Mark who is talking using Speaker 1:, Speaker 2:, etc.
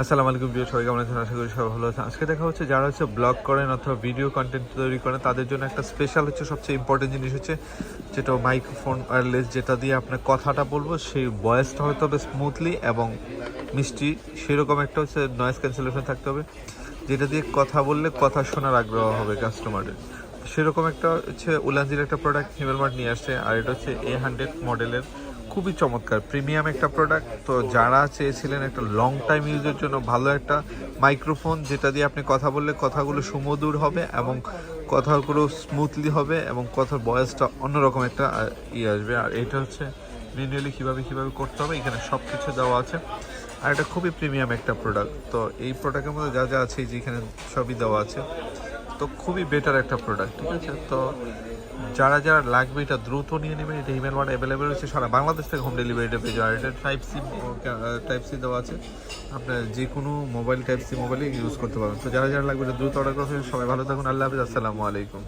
Speaker 1: আসসালামু আলাইকুম প্রিয় সবাই কেমন আছেন? আশা করি সবাই ভালো আছেন। আজকে দেখা হচ্ছে যারা হচ্ছে ব্লগ করেন অথবা ভিডিও কন্টেন্ট তৈরি করেন, তাদের জন্য একটা স্পেশাল হচ্ছে, সবচেয়ে ইম্পর্টেন্ট জিনিস হচ্ছে যেটা মাইক্রোফোন ওয়্যারলেস যেটা দিয়ে আপনার কথাটা বলব, সেই ভয়েসটা হতে হবে স্মুথলি এবং মিষ্টি, সেরকম একটা হচ্ছে নয়েজ ক্যান্সেলেশন থাকতে হবে, যেটা দিয়ে কথা বললে কথা শোনার আগ্রহ হবে কাস্টমারের সেরকম একটা হচ্ছে উলানজির একটা প্রোডাক্ট হিমেল মার্ট নিয়ে আসছে, আর এটা হচ্ছে এ হান্ড্রেড মডেলের খুবই চমৎকার, প্রিমিয়াম একটা প্রোডাক্ট তো যারা চেয়েছিলেন একটা লং টাইম ইউজের জন্য ভালো একটা মাইক্রোফোন যেটা দিয়ে আপনি কথা বললে কথাগুলো সুমধুর হবে এবং কথাগুলো স্মুথলি হবে এবং কথার বয়সটা অন্যরকম একটা ইয়ে আসবে। আর এটা হচ্ছে ম্যানুয়ালি কীভাবে কীভাবে করতে হবে, এখানে সব কিছু দেওয়া আছে। আর এটা খুবই প্রিমিয়াম একটা প্রোডাক্ট তো এই প্রোডাক্টের মধ্যে যা যা আছে, এই যে এখানে সবই দেওয়া আছে। তো খুবই বেটার একটা প্রোডাক্ট ঠিক আছে? তো যারা যারা লাগবে এটা দ্রুত নিয়ে নেবেন এটা হিমেল ওয়ার্ড অ্যাভেলেবেল রয়েছে সারা বাংলাদেশ থেকে হোম ডেলিভারিটা পেয়ে যাওয়া এটা টাইপ সি টাইপ সি দেওয়া আছে। আপনার যে কোনো মোবাইল টাইপ সি মোবাইলে ইউজ করতে পারবেন। তো যারা যারা লাগবে এটা দ্রুত অর্ডার করবেন সবাই ভালো থাকুন, আল্লাহ হাফিজ, আসসালামু আলাইকুম।